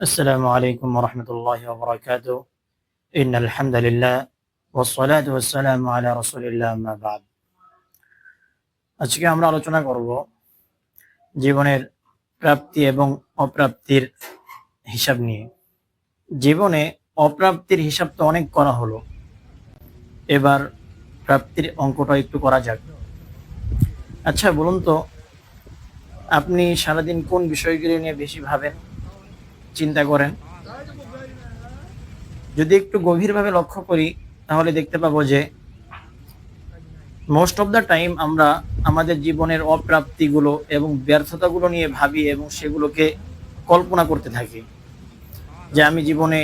السلام عليكم ورحمة الله وبركاته إن الحمد لله والصلاة والسلام على رسول الله ما بعد আজকে আমরা আলোচনা করব জীবনের প্রাপ্তি এবং অপ্রাপ্তির হিসাব নিয়ে জীবনে অপ্রাপ্তির হিসাব তো অনেক করা হলো এবার প্রাপ্তির অঙ্কটা একটু করা যাক আচ্ছা বলুন তো আপনি সারাদিন কোন বিষয়গুলি নিয়ে বেশি ভাবেন চিন্তা করেন। যদি একটু গভীরভাবে লক্ষ্য করি, তাহলে দেখতে পাবো যে মোস্ট অফ দ্য টাইম আমরা আমাদের জীবনের অপ্রাপ্তিগুলো এবং ব্যর্থতাগুলো নিয়ে ভাবি এবং সেগুলোকে কল্পনা করতে থাকি। যে আমি জীবনে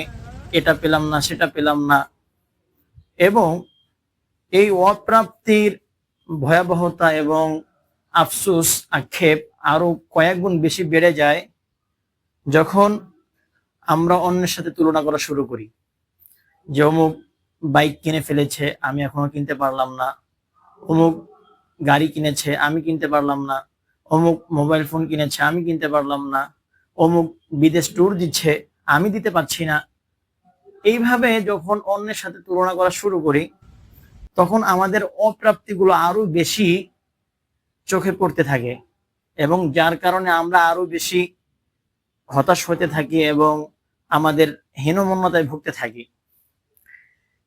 এটা পেলাম না, সেটা পেলাম না। এবং এই অপ্রাপ্তির ভয়াবহতা এবং আফসোস, আক্ষেপ আরও কয়েক গুণ বেশি বেড়ে যায় যখন আমরা অন্যের সাথে তুলনা করা শুরু করি। যে অমুক বাইক কিনে ফেলেছে, আমি এখনও কিনতে পারলাম না। অমুক গাড়ি কিনেছে, আমি কিনতে পারলাম না। অমুক মোবাইল ফোন কিনেছে, আমি কিনতে পারলাম না। অমুক বিদেশ ট্যুর দিচ্ছে, আমি দিতে পারছি না। এইভাবে যখন অন্যের সাথে তুলনা করা শুরু করি, তখন আমাদের অপ্রাপ্তিগুলো আরও বেশি চোখে পড়তে থাকে এবং যার কারণে আমরা আরও বেশি হতাশ হতে থাকি এবং আমাদের হীনমন্যতায় ভুগতে থাকি।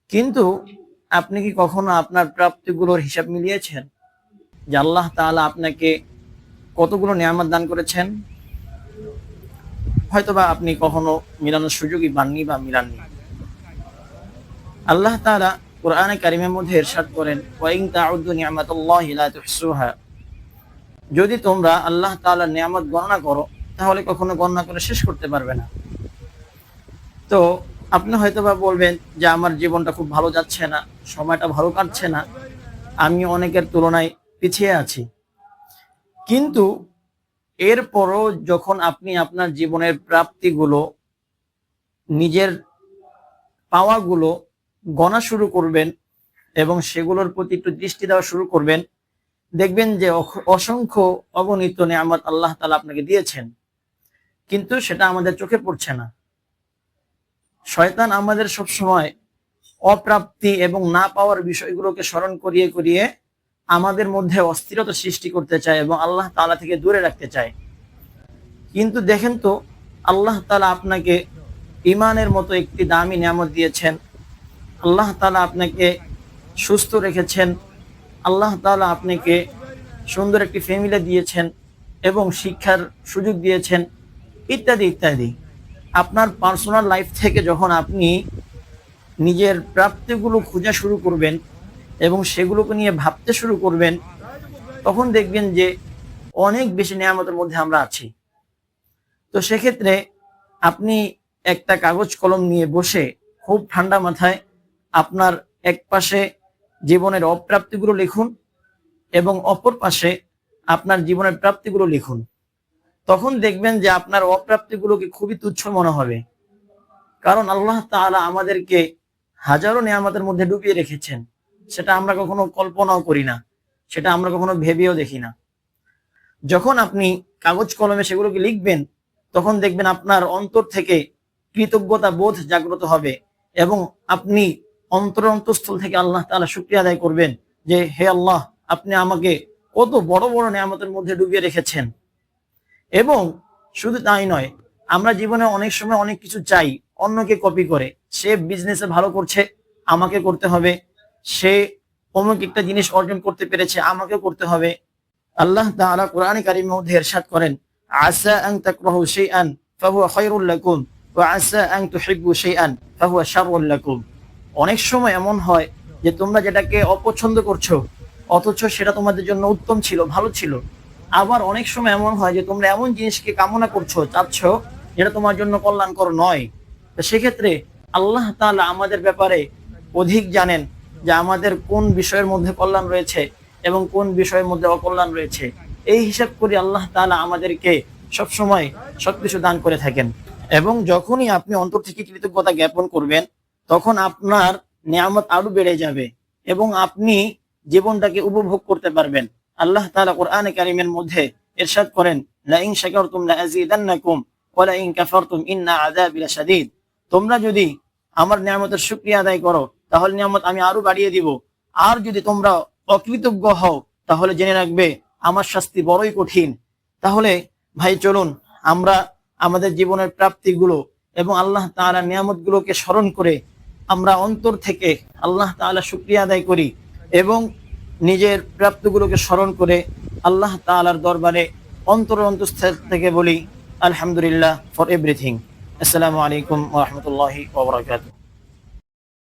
কিন্তু আপনি কি কখনো আপনার প্রাপ্তিগুলোর হিসাব মিলিয়েছেন? যে আল্লাহ তাআলা আপনাকে কতগুলো নিয়ামত দান করেছেন? হয়তোবা আপনি কখনো মিলানোর সুযোগই পাননি বা মিলাননি। আল্লাহ তাআলা কোরআনে কারিমের মধ্যে ইরশাদ করেন যদি তোমরা আল্লাহ তাআলার নিয়ামত গণনা করো, তাহলে কখনো গণনা করে শেষ করতে পারবে না। তো আপনি হয়তো বা বলবেন যে আমার জীবনটা খুব ভালো যাচ্ছে না, সময়টা ভালো কাটছে না। আমি অনেকের তুলনায় পিছিয়ে আছি। কিন্তু এরপরও যখন আপনি আপনার জীবনের প্রাপ্তিগুলো, নিজের পাওয়াগুলো গণা শুরু করবেন এবং সেগুলোর প্রতি একটু দৃষ্টি দেওয়া শুরু করবেন, দেখবেন যে অসংখ্য অগণিত নিয়ামত আল্লাহ তালা আপনাকে দিয়েছেন। কিন্তু সেটা আমাদের চোখে পড়ছে না। শয়তান আমাদের সব সময় অপ্রাপ্তি এবং না পাওয়ার বিষয়গুলোকে স্মরণ করিয়ে করিয়ে আমাদের মধ্যে অস্থিরতা সৃষ্টি করতে চায় এবং আল্লাহ তালা থেকে দূরে রাখতে চায়। কিন্তু দেখেন তো, আল্লাহ তালা আপনাকে ইমানের মতো একটি দামি নিয়ামত দিয়েছেন। আল্লাহ তালা আপনাকে সুস্থ রেখেছেন। আল্লাহ তালা আপনাকে সুন্দর একটি ফ্যামিলি দিয়েছেন এবং শিক্ষার সুযোগ দিয়েছেন, ইত্যাদি ইত্যাদি। আপনার পার্সোনাল লাইফ থেকে যখন আপনি নিজের প্রাপ্তিগুলো খোঁজা শুরু করবেন এবং সেগুলোকে নিয়ে ভাবতে শুরু করবেন, তখন দেখবেন যে অনেক বেশি নিয়ামতের মধ্যে আমরা আছি। তো সেক্ষেত্রে আপনি একটা কাগজ কলম নিয়ে বসে খুব ঠান্ডা মাথায় আপনার এক পাশে জীবনের অপ্রাপ্তিগুলো লিখুন এবং অপর পাশে আপনার জীবনের প্রাপ্তিগুলো লিখুন। তখন দেখবেন যে আপনার অপ্রাপ্তিগুলোকে খুবই তুচ্ছ মনে হবে। কারণ আল্লাহ তাআলা আমাদেরকে হাজারো নিয়ামতের মধ্যে ডুবিয়ে রেখেছেন। সেটা আমরা কখনো কল্পনাও করি না। সেটা আমরা কখনো ভেবেও দেখি না। যখন আপনি কাগজ কলমে সেগুলোকে লিখবেন, তখন দেখবেন আপনার অন্তর থেকে কৃতজ্ঞতা বোধ জাগ্রত হবে এবং আপনি অন্তর অন্তঃস্থল থেকে আল্লাহ তালা শুক্রিয়া আদায় করবেন যে, হে আল্লাহ, আপনি আমাকে কত বড় বড় নিয়ামতের মধ্যে ডুবিয়ে রেখেছেন। এবং শুধু তাই নয়, আমরা জীবনে অনেক সময় অনেক কিছু চাই, অন্যকে কপি করে। সে বিজনেসে ভালো করছে, আমাকে করতে হবে। সে অমুক একটা জিনিস অর্জন করতে পেরেছে আমাকে করতে হবে। আল্লাহ তাআলা কোরআনে কারিমের মধ্যে ইরশাদ করেন আসা আন তাকরাহু শাইআন, ফাহুয়া খায়রুল লাকুম, ওয়া আসা আন তুহিব্বু শাইআন, ফাহুয়া শাররুল লাকুম। অনেক সময় এমন হয় যে তোমরা যেটাকে অপছন্দ করছ, অথচ সেটা তোমাদের জন্য উত্তম ছিল, ভালো ছিল। আবার অনেক সময় এমন হয় যে তোমরা এমন জিনিসকে কামনা করছ, চাচ্ছ, যেটা তোমার জন্য কল্যাণকর নয়। তো সেক্ষেত্রে আল্লাহ তাআলা আমাদের ব্যাপারে অধিক জানেন যে আমাদের কোন বিষয়ের মধ্যে কল্যাণ রয়েছে এবং কোন বিষয়ের মধ্যে অকল্যাণ রয়েছে। এই হিসাব করে আল্লাহ তাআলা আমাদেরকে সবসময় সবকিছু দান করে থাকেন। এবং যখনই আপনি অন্তর থেকে কৃতজ্ঞতা জ্ঞাপন করবেন, তখন আপনার নিয়ামত আরও বেড়ে যাবে এবং আপনি জীবনটাকে উপভোগ করতে পারবেন। আল্লাহ তাআলা কোরআনে কারিমের মধ্যে ইরশাদ করেন লা ইন শাকারতুম লা আযীদান্নাকুম ওয়ালাইন কাফারতুম ইন্না আযাবি তোমরা যদি আমার নিয়ামতের শুকরিয়া আদায় করো, তাহলে নিয়ামত আমি আরও বাড়িয়ে দিব। আর যদি তোমরা অকৃতজ্ঞ হও, তাহলে জেনে রাখবে আমার শাস্তি বড়ই কঠিন। তাহলে ভাই চলুন, আমরা আমাদের জীবনের প্রাপ্তিগুলো এবং আল্লাহ তাআলার নিয়ামতগুলোকে স্মরণ করে আমরা অন্তর থেকে আল্লাহ তাআলা শুকরিয়া আদায় করি এবং নিজের প্রাপ্তগুলোকে স্মরণ করে আল্লাহ তালার দরবারে অন্তর অন্তঃস্থল থেকে বলি, আলহামদুলিল্লাহ ফর এভরিথিং আসসালামু আলাইকুম রাহমাতুল্লাহি ওয়া বারাকাতুহু।